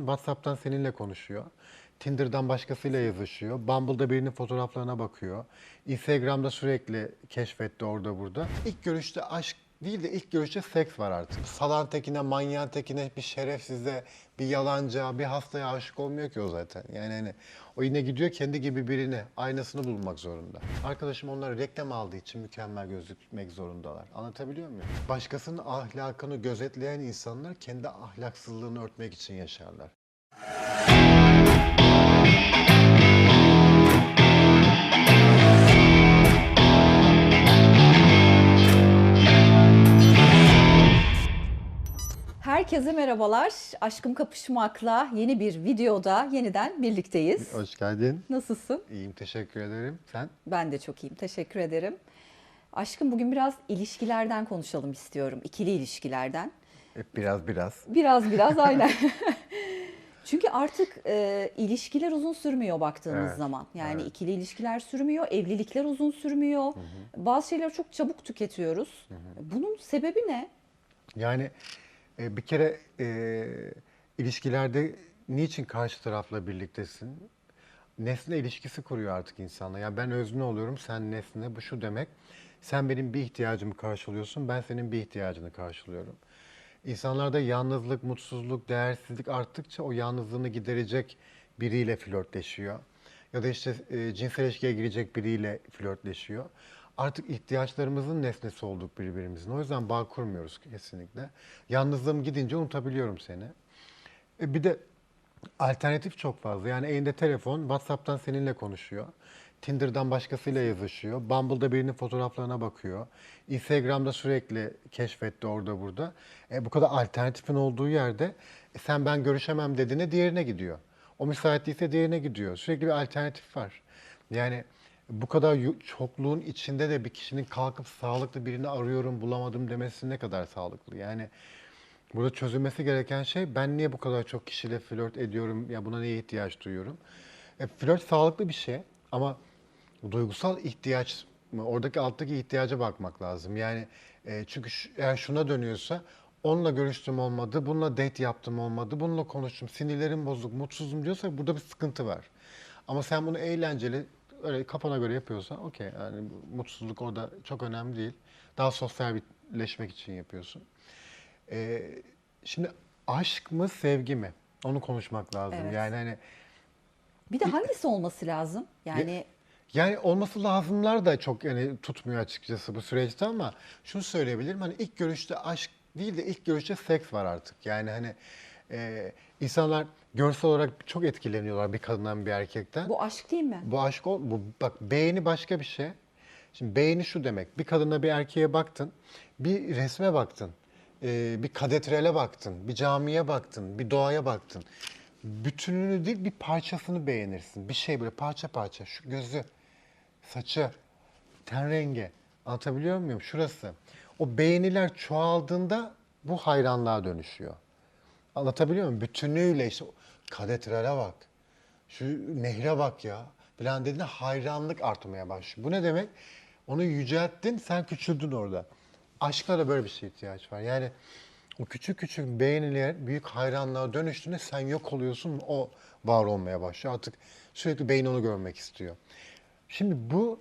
WhatsApp'tan seninle konuşuyor. Tinder'dan başkasıyla yazışıyor. Bumble'da birinin fotoğraflarına bakıyor. Instagram'da sürekli keşfetti orada burada. İlk görüşte aşk değil de ilk görüşte seks var artık. Salan tekine, manyağın tekine, bir şerefsize, bir yalanca, bir hastaya aşık olmuyor ki o zaten. Yani hani o yine gidiyor kendi gibi birini, aynasını bulmak zorunda. Arkadaşım onları reklam aldığı için mükemmel gözükmek zorundalar. Anlatabiliyor muyum? Başkasının ahlakını gözetleyen insanlar kendi ahlaksızlığını örtmek için yaşarlar. Herkese merhabalar. Aşkım Kapışmak'la yeni bir videoda yeniden birlikteyiz. Hoş geldin. Nasılsın? İyiyim, teşekkür ederim. Sen? Ben de çok iyiyim. Teşekkür ederim. Aşkım bugün biraz ilişkilerden konuşalım istiyorum. İkili ilişkilerden. Hep biraz biraz. Biraz biraz aynen. Çünkü artık e, ilişkiler uzun sürmüyor baktığınız Evet, zaman. Yani evet. ikili ilişkiler sürmüyor, evlilikler uzun sürmüyor. Bazı şeyleri çok çabuk tüketiyoruz. Bunun sebebi ne? Yani e, bir kere e, ilişkilerde niçin karşı tarafla birliktesin? Nesne ilişkisi kuruyor artık insanla. Ya ben özne oluyorum, sen nesne. Bu şu demek. Sen benim bir ihtiyacımı karşılıyorsun, ben senin bir ihtiyacını karşılıyorum. İnsanlarda yalnızlık, mutsuzluk, değersizlik arttıkça o yalnızlığını giderecek biriyle flörtleşiyor. Ya da işte e, cinsel ilişkiye girecek biriyle flörtleşiyor. Artık ihtiyaçlarımızın nesnesi olduk birbirimizin. O yüzden bağ kurmuyoruz kesinlikle. Yalnızlığım gidince unutabiliyorum seni. E, bir de alternatif çok fazla. Yani elinde telefon, WhatsApp'tan seninle konuşuyor. Tinder'dan başkasıyla yazışıyor. Bumble'da birinin fotoğraflarına bakıyor. Instagram'da sürekli keşfetti orada burada. E, bu kadar alternatifin olduğu yerde e, sen ben görüşemem dediğine diğerine gidiyor. O müsait değilse diğerine gidiyor. Sürekli bir alternatif var. Yani bu kadar çokluğun içinde de bir kişinin kalkıp sağlıklı birini arıyorum bulamadım demesi ne kadar sağlıklı? Yani Burada çözülmesi gereken şey ben niye bu kadar çok kişiyle flört ediyorum ya buna niye ihtiyaç duyuyorum? E, flört sağlıklı bir şey ama duygusal ihtiyaç? Oradaki alttaki ihtiyaca bakmak lazım. Yani e, çünkü eğer şuna dönüyorsa onunla görüştüm olmadı, bununla date yaptım olmadı, bununla konuştum, sinirlerim bozuk, mutsuzum diyorsa burada bir sıkıntı var. Ama sen bunu eğlenceli öyle kafana göre yapıyorsan okey yani mutsuzluk orada çok önemli değil. Daha sosyalleşmek için yapıyorsun. Ee, şimdi aşk mı sevgi mi? Onu konuşmak lazım. Evet. Yani hani Bir de hangisi olması lazım? Yani yani olması lazımlar da çok yani tutmuyor açıkçası bu süreçte ama şunu söyleyebilirim hani ilk görüşte aşk değil de ilk görüşte seks var artık. Yani hani e, insanlar görsel olarak çok etkileniyorlar bir kadından bir erkekten. bu aşk değil mi? Bu aşk ol, bu bak beğeni başka bir şey. Şimdi beğeni şu demek. Bir kadına bir erkeğe baktın, bir resme baktın, e, bir katedrale baktın, bir camiye baktın, bir doğaya baktın. Bütününü değil bir parçasını beğenirsin. Bir şey böyle parça parça. Şu gözü, saçı, ten rengi. Anlatabiliyor muyum? Şurası. O beğeniler çoğaldığında bu hayranlığa dönüşüyor. Anlatabiliyor muyum? Bütünüyle işte katedrale bak. Şu nehre bak ya. Falan dediğinde hayranlık artmaya başlıyor. Bu ne demek? Onu yücelttin, sen küçüldün orada. Aşkta da böyle bir şeye ihtiyaç var. Yani o küçük küçük beğeniler büyük hayranlığa dönüştüğünde sen yok oluyorsun, o var olmaya başlıyor. Artık sürekli beyin onu görmek istiyor. Şimdi bu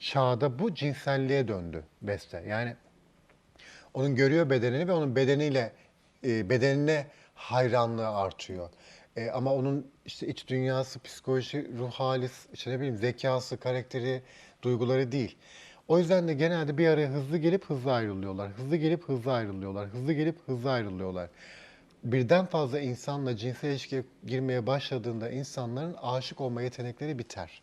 çağda bu cinselliğe döndü beste. Yani onun görüyor bedenini ve onun bedeniyle e, bedenine hayranlığı artıyor. E, ama onun işte iç dünyası, psikoloji, ruh hali, işte ne bileyim zekası, karakteri, duyguları değil. O yüzden de genelde bir araya hızlı gelip hızlı ayrılıyorlar. Hızlı gelip hızlı ayrılıyorlar. Hızlı gelip hızlı ayrılıyorlar. Birden fazla insanla cinsel ilişkiye girmeye başladığında insanların aşık olma yetenekleri biter.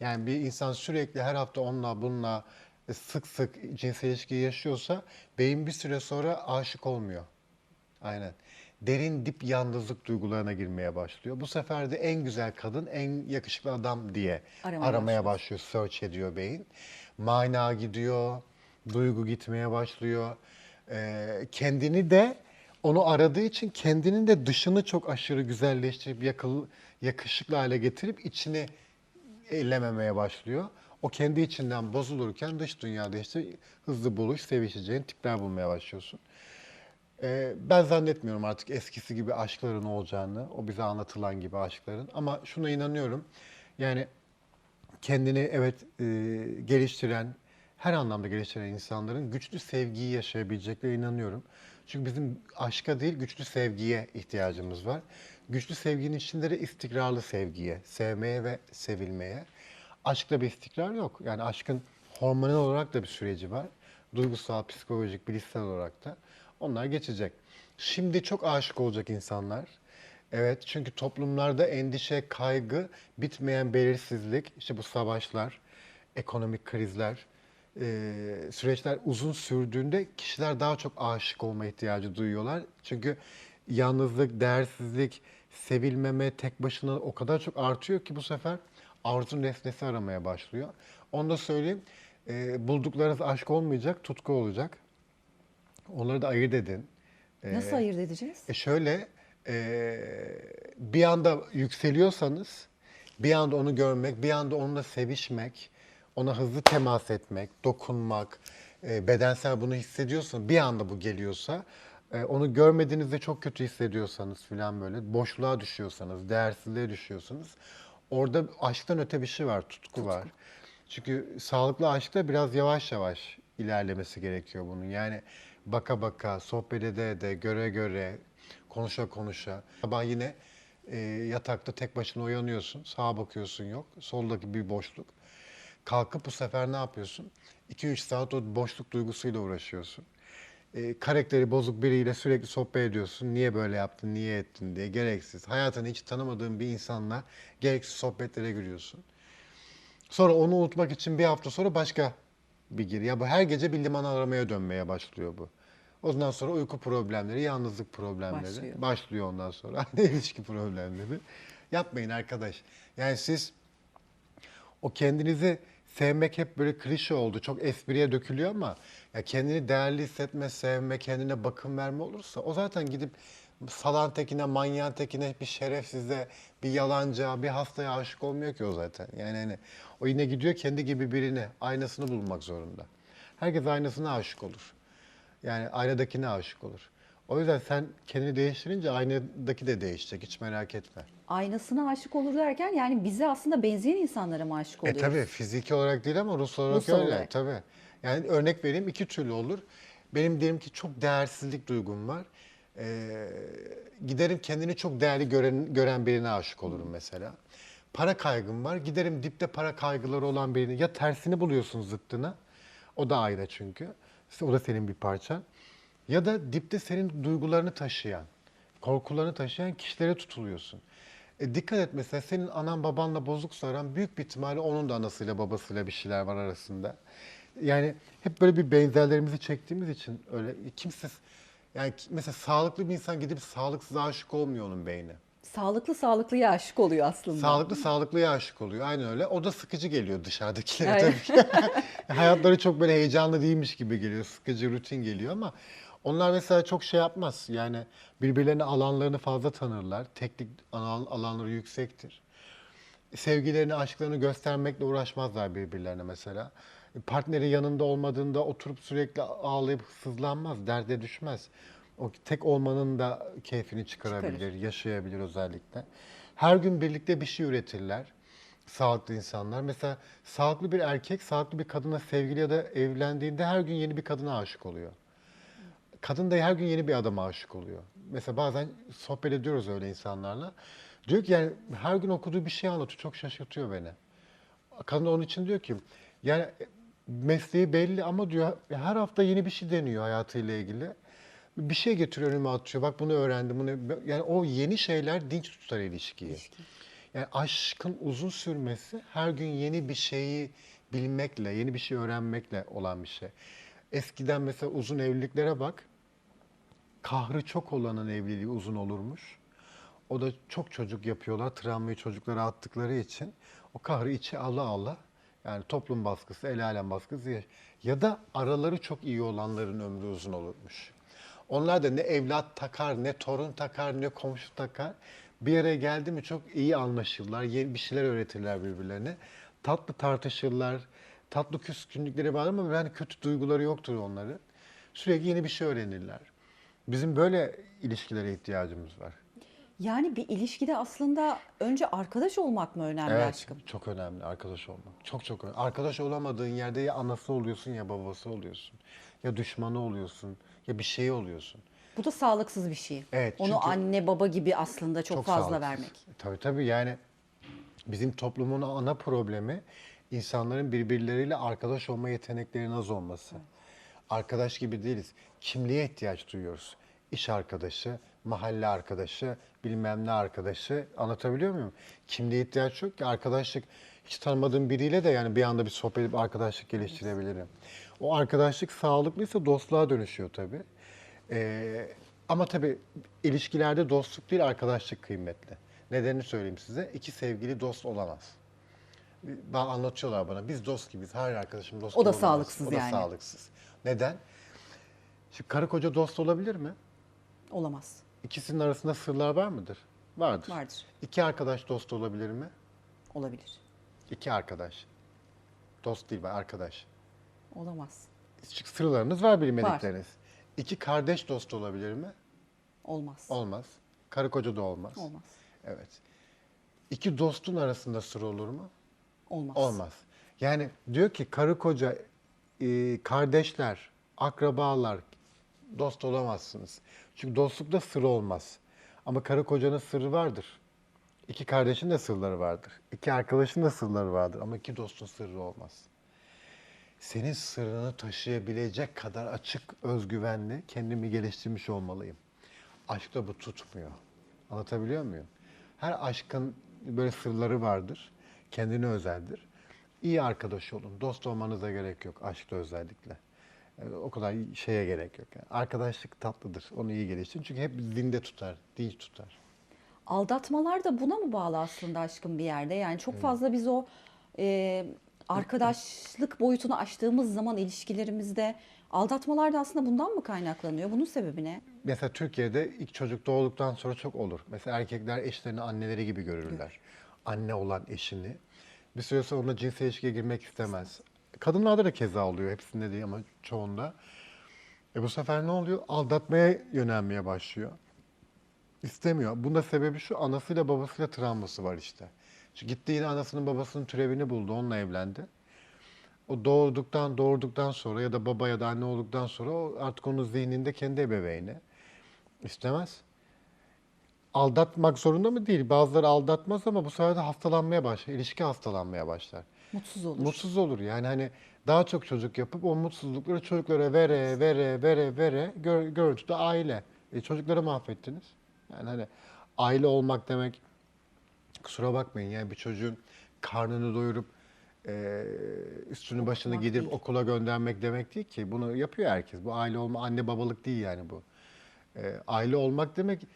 Yani bir insan sürekli her hafta onunla bununla e, sık sık cinsel ilişki yaşıyorsa beyin bir süre sonra aşık olmuyor. Aynen. Derin dip yalnızlık duygularına girmeye başlıyor. Bu sefer de en güzel kadın, en yakışıklı adam diye Aramaya aramaya başlıyor, search ediyor beyin. Mana gidiyor, duygu gitmeye başlıyor. Ee, kendini de onu aradığı için kendinin de dışını çok aşırı güzelleştirip yakıl, yakışıklı hale getirip içini ellememeye başlıyor. O kendi içinden bozulurken dış dünyada işte hızlı buluş, sevişeceğin tipler bulmaya başlıyorsun. Ee, ben zannetmiyorum artık eskisi gibi aşkların olacağını, o bize anlatılan gibi aşkların. Ama şuna inanıyorum. Yani kendini evet e, geliştiren, her anlamda geliştiren insanların güçlü sevgiyi yaşayabileceklerine inanıyorum. Çünkü bizim aşka değil güçlü sevgiye ihtiyacımız var. Güçlü sevginin içinde de istikrarlı sevgiye, sevmeye ve sevilmeye. Aşkta bir istikrar yok. Yani aşkın hormonal olarak da bir süreci var. Duygusal, psikolojik, bilişsel olarak da. Onlar geçecek. Şimdi çok aşık olacak insanlar. Evet çünkü toplumlarda endişe, kaygı, bitmeyen belirsizlik, işte bu savaşlar, ekonomik krizler, e, süreçler uzun sürdüğünde kişiler daha çok aşık olma ihtiyacı duyuyorlar. Çünkü yalnızlık, değersizlik, sevilmeme, tek başına o kadar çok artıyor ki bu sefer arzu nesnesi aramaya başlıyor. Onu da söyleyeyim, e, bulduklarınız aşk olmayacak, tutku olacak. Onları da ayırt edin. Nasıl ayırt edeceğiz? E şöyle e, bir anda yükseliyorsanız bir anda onu görmek, bir anda onunla sevişmek, ona hızlı temas etmek, dokunmak, e, bedensel bunu hissediyorsan, bir anda bu geliyorsa, e, onu görmediğinizde çok kötü hissediyorsanız filan böyle boşluğa düşüyorsanız, değersizliğe düşüyorsanız orada aşktan öte bir şey var, tutku var. Çünkü sağlıklı aşkta biraz yavaş yavaş ilerlemesi gerekiyor bunun. Yani baka baka, sohbet ede ede, göre göre, konuşa konuşa. Sabah yine e, yatakta tek başına uyanıyorsun. Sağa bakıyorsun yok. Soldaki bir boşluk. Kalkıp bu sefer ne yapıyorsun? 2-3 saat o boşluk duygusuyla uğraşıyorsun. E, karakteri bozuk biriyle sürekli sohbet ediyorsun. Niye böyle yaptın, niye ettin diye gereksiz. Hayatını hiç tanımadığın bir insanla gereksiz sohbetlere giriyorsun. Sonra onu unutmak için bir hafta sonra başka bir gir. Ya bu her gece bir liman aramaya dönmeye başlıyor bu. Ondan sonra uyku problemleri, yalnızlık problemleri Başlıyor. başlıyor, ondan sonra. ilişki problemleri. Yapmayın arkadaş. Yani siz o kendinizi sevmek hep böyle klişe oldu. Çok espriye dökülüyor ama ya kendini değerli hissetme, sevme, kendine bakım verme olursa o zaten gidip salan tekine, manyağın tekine, bir şerefsize, bir yalancıya, bir hastaya aşık olmuyor ki o zaten. Yani hani o yine gidiyor kendi gibi birini, aynasını bulmak zorunda. Herkes aynasına aşık olur. Yani aynadakine aşık olur. O yüzden sen kendini değiştirince aynadaki de değişecek. Hiç merak etme. Aynasına aşık olur derken yani bize aslında benzeyen insanlara mı aşık E oluyoruz? tabii fiziki olarak değil ama ruhsal olarak Ruhsal öyle. olarak. Tabii. Yani örnek vereyim iki türlü olur. Benim diyelim ki çok değersizlik duygum var. Ee, giderim kendini çok değerli gören, gören birine aşık olurum mesela. Para kaygım var. Giderim dipte para kaygıları olan birini ya tersini buluyorsun zıttına. O da ayrı çünkü. O da senin bir parçan. Ya da dipte senin duygularını taşıyan, korkularını taşıyan kişilere tutuluyorsun. E dikkat et mesela senin anan babanla bozuksa aran büyük bir ihtimalle onun da anasıyla babasıyla bir şeyler var arasında. Yani hep böyle bir benzerlerimizi çektiğimiz için öyle kimse yani mesela sağlıklı bir insan gidip sağlıksız aşık olmuyor onun beyni. Sağlıklı sağlıklıya aşık oluyor aslında. Sağlıklı sağlıklıya aşık oluyor. Aynen öyle. O da sıkıcı geliyor dışarıdakilere Aynen. tabii ki. Hayatları çok böyle heyecanlı değilmiş gibi geliyor. Sıkıcı, rutin geliyor ama onlar mesela çok şey yapmaz. Yani birbirlerine alanlarını fazla tanırlar. Teknik alan, alanları yüksektir. Sevgilerini, aşklarını göstermekle uğraşmazlar birbirlerine mesela. Partneri yanında olmadığında oturup sürekli ağlayıp sızlanmaz, derde düşmez. O tek olmanın da keyfini çıkarabilir, Çıkarır. yaşayabilir özellikle. Her gün birlikte bir şey üretirler. Sağlıklı insanlar. Mesela sağlıklı bir erkek, sağlıklı bir kadına sevgili ya da evlendiğinde her gün yeni bir kadına aşık oluyor. Kadın da her gün yeni bir adama aşık oluyor. Mesela bazen sohbet ediyoruz öyle insanlarla. Diyor ki yani her gün okuduğu bir şey anlatıyor. Çok şaşırtıyor beni. Kadın da onun için diyor ki yani mesleği belli ama diyor her hafta yeni bir şey deniyor hayatıyla ilgili. Bir şey getiriyor önüme atıyor. Bak bunu öğrendim. Bunu yani o yeni şeyler dinç tutar ilişkiyi. Yani aşkın uzun sürmesi her gün yeni bir şeyi bilmekle, yeni bir şey öğrenmekle olan bir şey. Eskiden mesela uzun evliliklere bak. Kahrı çok olanın evliliği uzun olurmuş. O da çok çocuk yapıyorlar. Travmayı çocuklara attıkları için. O kahrı içe Allah Allah. Yani toplum baskısı, el alem baskısı. ya- da araları çok iyi olanların ömrü uzun olurmuş. Onlar da ne evlat takar, ne torun takar, ne komşu takar. Bir yere geldi mi çok iyi anlaşırlar. Yeni bir şeyler öğretirler birbirlerine. Tatlı tartışırlar. Tatlı küskünlükleri var ama yani kötü duyguları yoktur onların. Sürekli yeni bir şey öğrenirler. Bizim böyle ilişkilere ihtiyacımız var. Yani bir ilişkide aslında önce arkadaş olmak mı önemli Evet, aşkım? çok önemli arkadaş olmak. Çok çok önemli. Arkadaş olamadığın yerde ya anası oluyorsun ya babası oluyorsun. Ya düşmanı oluyorsun ya bir şey oluyorsun. Bu da sağlıksız bir şey. Evet, Onu anne baba gibi aslında çok, fazla sağlıksız. vermek. Tabii tabii yani bizim toplumun ana problemi insanların birbirleriyle arkadaş olma yeteneklerinin az olması. Arkadaş gibi değiliz. Kimliğe ihtiyaç duyuyoruz. İş arkadaşı, mahalle arkadaşı, bilmem ne arkadaşı. Anlatabiliyor muyum? Kimliğe ihtiyaç yok ki. Arkadaşlık hiç tanımadığım biriyle de yani bir anda bir sohbet edip arkadaşlık geliştirebilirim. O arkadaşlık sağlıklıysa dostluğa dönüşüyor tabii. Ee, ama tabii ilişkilerde dostluk değil arkadaşlık kıymetli. Nedenini söyleyeyim size. İki sevgili dost olamaz. Ba- Anlatıyorlar bana. Biz dost gibiyiz. Hayır arkadaşım dost O da olamaz. sağlıksız O da yani. sağlıksız. Neden? Şimdi karı koca dost olabilir mi? Olamaz. İkisinin arasında sırlar var mıdır? Vardır. Vardır. İki arkadaş dost olabilir mi? Olabilir. İki arkadaş. Dost değil, arkadaş. Olamaz. Sırlarınız var bilmedikleriniz. İki kardeş dost olabilir mi? Olmaz. Olmaz. Karı koca da olmaz. Olmaz. Evet. İki dostun arasında sır olur mu? Olmaz. Olmaz. Yani diyor ki karı koca, e, kardeşler, akrabalar dost olamazsınız. Çünkü dostlukta sır olmaz. Ama karı kocanın sırrı vardır. İki kardeşin de sırları vardır. İki arkadaşın da sırları vardır. Ama iki dostun sırrı olmaz. Senin sırrını taşıyabilecek kadar açık, özgüvenli kendimi geliştirmiş olmalıyım. Aşkta bu tutmuyor. Anlatabiliyor muyum? Her aşkın böyle sırları vardır. Kendine özeldir. İyi arkadaş olun. Dost olmanıza gerek yok aşkta özellikle. Yani o kadar şeye gerek yok. Yani. Arkadaşlık tatlıdır. Onu iyi geliştirin. Çünkü hep zinde tutar, dinç tutar. Aldatmalar da buna mı bağlı aslında aşkım bir yerde? Yani çok fazla biz o e, arkadaşlık boyutunu aştığımız zaman ilişkilerimizde aldatmalar da aslında bundan mı kaynaklanıyor? Bunun sebebi ne? Mesela Türkiye'de ilk çocuk doğduktan sonra çok olur. Mesela erkekler eşlerini anneleri gibi görürler. Anne olan eşini. Bir süre sonra onunla cinsel ilişkiye girmek istemez. Kadınlarda da keza oluyor. Hepsinde değil ama çoğunda. E bu sefer ne oluyor? Aldatmaya yönelmeye başlıyor. İstemiyor. Bunda sebebi şu anasıyla babasıyla travması var işte. Çünkü gitti yine anasının babasının türevini buldu. Onunla evlendi. O doğurduktan doğurduktan sonra ya da baba ya da anne olduktan sonra o artık onun zihninde kendi ebeveyni. İstemez. Aldatmak zorunda mı değil? Bazıları aldatmaz ama bu sefer de hastalanmaya başlar. İlişki hastalanmaya başlar. Mutsuz olur. Mutsuz olur yani hani daha çok çocuk yapıp o mutsuzlukları çocuklara vere vere vere vere gör, görüntüde aile. E, çocukları mahvettiniz. Yani hani aile olmak demek kusura bakmayın yani bir çocuğun karnını doyurup e, üstünü başını Okumak giydirip değil. okula göndermek demek değil ki. Bunu yapıyor herkes. Bu aile olma, anne babalık değil yani bu. E, aile olmak demek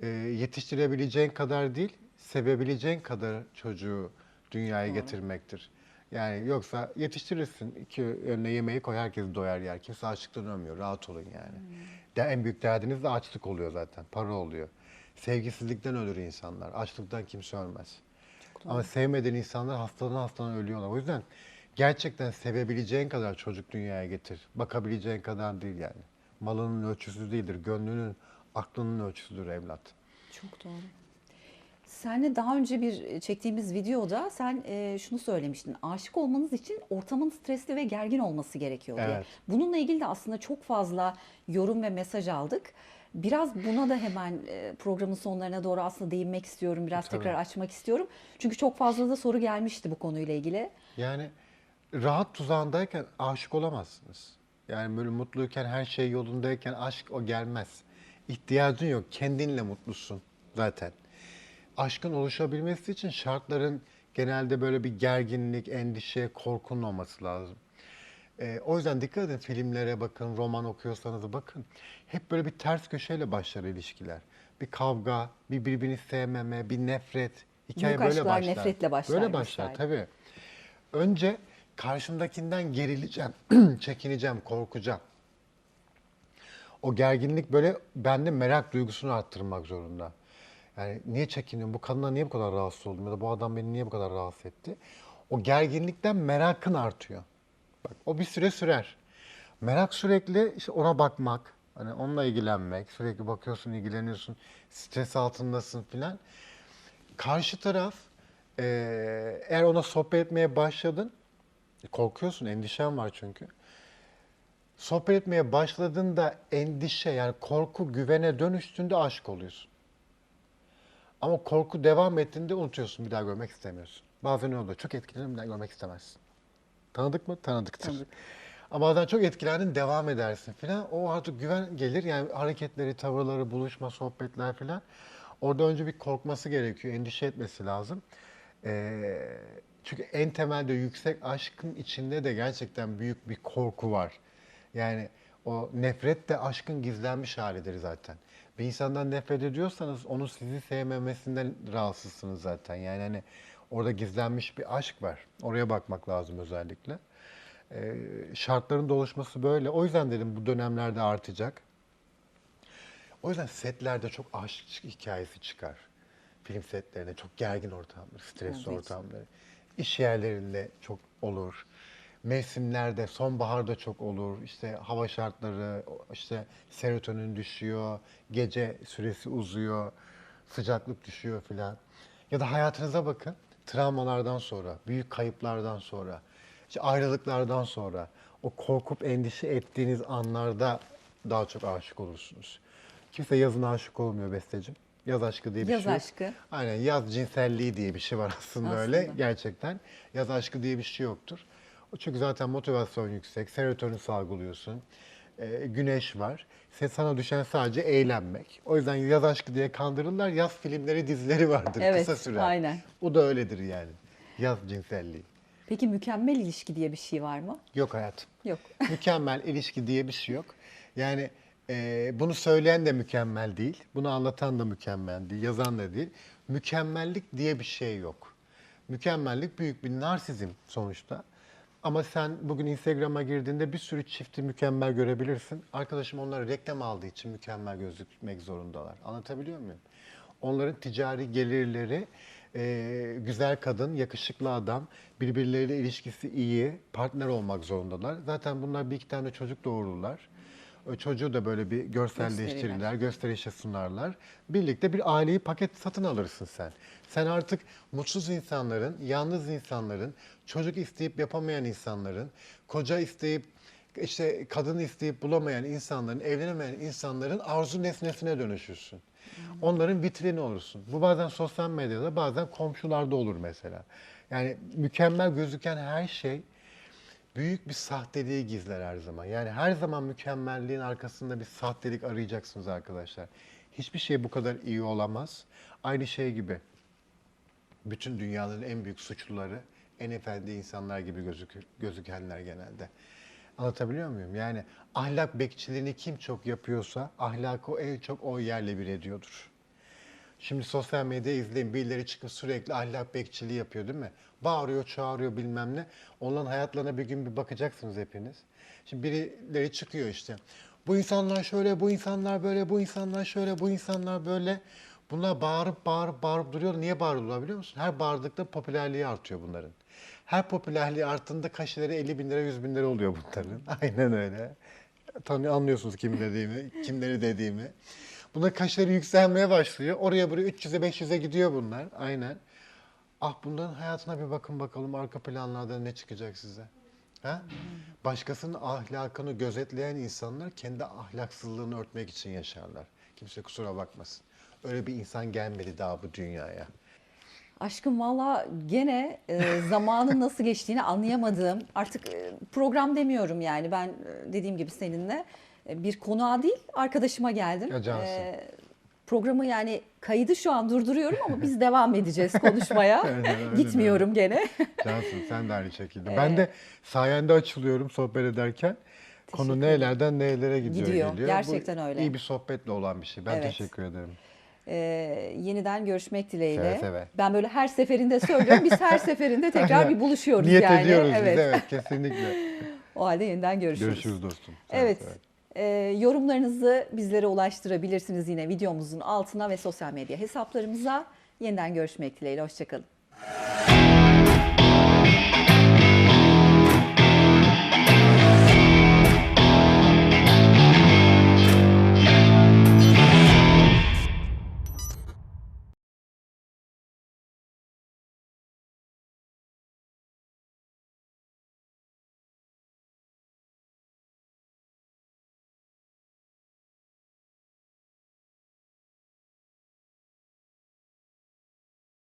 e, yetiştirebileceğin kadar değil, sevebileceğin kadar çocuğu dünyaya getirmektir. Yani yoksa yetiştirirsin, iki önüne yemeği koy, herkes doyar yer. Kimse açlıktan ölmüyor, rahat olun yani. De, en büyük derdiniz de açlık oluyor zaten, para oluyor. Sevgisizlikten ölür insanlar, açlıktan kimse ölmez. Ama sevmediğin insanlar hastadan hastadan ölüyorlar. O yüzden gerçekten sevebileceğin kadar çocuk dünyaya getir. Bakabileceğin kadar değil yani. Malının ölçüsü değildir, gönlünün, aklının ölçüsüdür evlat. Çok doğru. Seninle daha önce bir çektiğimiz videoda sen e, şunu söylemiştin. Aşık olmanız için ortamın stresli ve gergin olması gerekiyor diye. Evet. Bununla ilgili de aslında çok fazla yorum ve mesaj aldık. Biraz buna da hemen e, programın sonlarına doğru aslında değinmek istiyorum. Biraz Tabii. tekrar açmak istiyorum. Çünkü çok fazla da soru gelmişti bu konuyla ilgili. Yani rahat tuzağındayken aşık olamazsınız. Yani böyle mutluyken her şey yolundayken aşk o gelmez. İhtiyacın yok. Kendinle mutlusun zaten. Aşkın oluşabilmesi için şartların genelde böyle bir gerginlik, endişe, korkunun olması lazım. Ee, o yüzden dikkat edin filmlere bakın, roman okuyorsanız bakın. Hep böyle bir ters köşeyle başlar ilişkiler. Bir kavga, bir birbirini sevmeme, bir nefret. Hikaye Büyük böyle başlar. nefretle başlar Böyle başlar misal. tabii. Önce karşımdakinden gerileceğim, çekineceğim, korkacağım. O gerginlik böyle bende merak duygusunu arttırmak zorunda. Yani niye çekiniyorum, bu kadından niye bu kadar rahatsız oldum ya da bu adam beni niye bu kadar rahatsız etti? O gerginlikten merakın artıyor. Bak o bir süre sürer. Merak sürekli işte ona bakmak, Hani onunla ilgilenmek, sürekli bakıyorsun, ilgileniyorsun, stres altındasın filan. Karşı taraf eğer ona sohbet etmeye başladın, korkuyorsun, endişen var çünkü. Sohbet etmeye başladığında endişe yani korku güvene dönüştüğünde aşık oluyorsun. Ama korku devam ettiğinde unutuyorsun, bir daha görmek istemiyorsun. Bazen öyle oluyor. Çok etkilenir bir daha görmek istemezsin. Tanıdık mı? Tanıdıktır. Tanıdık. Ama bazen çok etkilendin devam edersin filan. O artık güven gelir yani hareketleri, tavırları, buluşma, sohbetler filan. Orada önce bir korkması gerekiyor, endişe etmesi lazım. Ee, çünkü en temelde yüksek aşkın içinde de gerçekten büyük bir korku var. Yani o nefret de aşkın gizlenmiş halidir zaten. Bir insandan nefret ediyorsanız onun sizi sevmemesinden rahatsızsınız zaten. Yani hani orada gizlenmiş bir aşk var. Oraya bakmak lazım özellikle. Ee, şartların da oluşması böyle. O yüzden dedim bu dönemlerde artacak. O yüzden setlerde çok aşk hikayesi çıkar. Film setlerinde çok gergin ortamlar, stresli ortamları. İş yerlerinde çok olur. Mevsimlerde, sonbaharda çok olur. İşte hava şartları, işte serotonin düşüyor, gece süresi uzuyor, sıcaklık düşüyor filan. Ya da hayatınıza bakın. Travmalardan sonra, büyük kayıplardan sonra, işte ayrılıklardan sonra, o korkup endişe ettiğiniz anlarda daha çok aşık olursunuz. Kimse yazın aşık olmuyor bestecim. Yaz aşkı diye bir Yaz şey yok. aşkı. Aynen yaz cinselliği diye bir şey var aslında, öyle Aslında. gerçekten. Yaz aşkı diye bir şey yoktur. Çünkü zaten motivasyon yüksek, serotonin salgılıyorsun, e, güneş var. Se- Sana düşen sadece eğlenmek. O yüzden yaz aşkı diye kandırırlar. Yaz filmleri, dizileri vardır Evet, kısa sürer. aynen. O da öyledir yani. Yaz cinselliği. Peki mükemmel ilişki diye bir şey var mı? Yok hayatım. Yok. Mükemmel ilişki diye bir şey yok. Yani e, bunu söyleyen de mükemmel değil. Bunu anlatan da mükemmel değil. Yazan da değil. Mükemmellik diye bir şey yok. Mükemmellik büyük bir narsizm sonuçta. Ama sen bugün Instagram'a girdiğinde bir sürü çifti mükemmel görebilirsin. Arkadaşım onları reklam aldığı için mükemmel gözükmek zorundalar. Anlatabiliyor muyum? Onların ticari gelirleri e, güzel kadın, yakışıklı adam, birbirleriyle ilişkisi iyi, partner olmak zorundalar. Zaten bunlar bir iki tane çocuk doğururlar. O çocuğu da böyle bir görselleştirirler, gösterişe sunarlar. Birlikte bir aileyi paket satın alırsın sen. Sen artık mutsuz insanların, yalnız insanların, çocuk isteyip yapamayan insanların, koca isteyip işte kadın isteyip bulamayan insanların, evlenemeyen insanların arzu nesnesine dönüşürsün. Onların vitrini olursun. Bu bazen sosyal medyada, bazen komşularda olur mesela. Yani mükemmel gözüken her şey büyük bir sahteliği gizler her zaman. Yani her zaman mükemmelliğin arkasında bir sahtelik arayacaksınız arkadaşlar. Hiçbir şey bu kadar iyi olamaz. Aynı şey gibi bütün dünyanın en büyük suçluları en efendi insanlar gibi gözükür, gözükenler genelde. Anlatabiliyor muyum? Yani ahlak bekçiliğini kim çok yapıyorsa ahlakı en çok o yerle bir ediyordur. Şimdi sosyal medyayı izleyin. Birileri çıkıp sürekli ahlak bekçiliği yapıyor değil mi? Bağırıyor, çağırıyor bilmem ne. Onların hayatlarına bir gün bir bakacaksınız hepiniz. Şimdi birileri çıkıyor işte. Bu insanlar şöyle, bu insanlar böyle, bu insanlar şöyle, bu insanlar böyle. Bunlar bağırıp bağırıp bağırıp duruyor. Niye bağırıyorlar biliyor musun? Her bağırdıkta popülerliği artıyor bunların. Her popülerliği arttığında kaşeleri 50 bin lira, 100 bin lira oluyor bunların. Aynen öyle. Tanıyor, anlıyorsunuz kim dediğimi, kimleri dediğimi. Bunlar kaşları yükselmeye başlıyor. Oraya buraya 300'e 500'e gidiyor bunlar. Aynen. Ah bunların hayatına bir bakın bakalım arka planlarda ne çıkacak size. Ha? Başkasının ahlakını gözetleyen insanlar kendi ahlaksızlığını örtmek için yaşarlar. Kimse kusura bakmasın. Öyle bir insan gelmedi daha bu dünyaya. Aşkım valla gene e, zamanın nasıl geçtiğini anlayamadığım artık e, program demiyorum yani ben e, dediğim gibi seninle e, bir konuğa değil arkadaşıma geldim. Ya cansın. E, programı yani kaydı şu an durduruyorum ama biz devam edeceğiz konuşmaya. Aynen, aynen Gitmiyorum gene. Cansın sen de aynı şekilde. Ben de sayende açılıyorum sohbet ederken. Konu nelerden nelere gidiyor, Gidiyor. geliyor. Gerçekten Bu öyle. iyi bir sohbetle olan bir şey. Ben Evet. teşekkür ederim. E, yeniden görüşmek dileğiyle. Seve seve. Ben böyle her seferinde söylüyorum. Biz her seferinde tekrar bir buluşuyoruz Niyet yani. ediyoruz evet. biz evet kesinlikle. O halde yeniden görüşürüz. Görüşürüz dostum. Seve Evet. seve. e, yorumlarınızı bizlere ulaştırabilirsiniz yine videomuzun altına ve sosyal medya hesaplarımıza. Yeniden görüşmek dileğiyle. Hoşçakalın.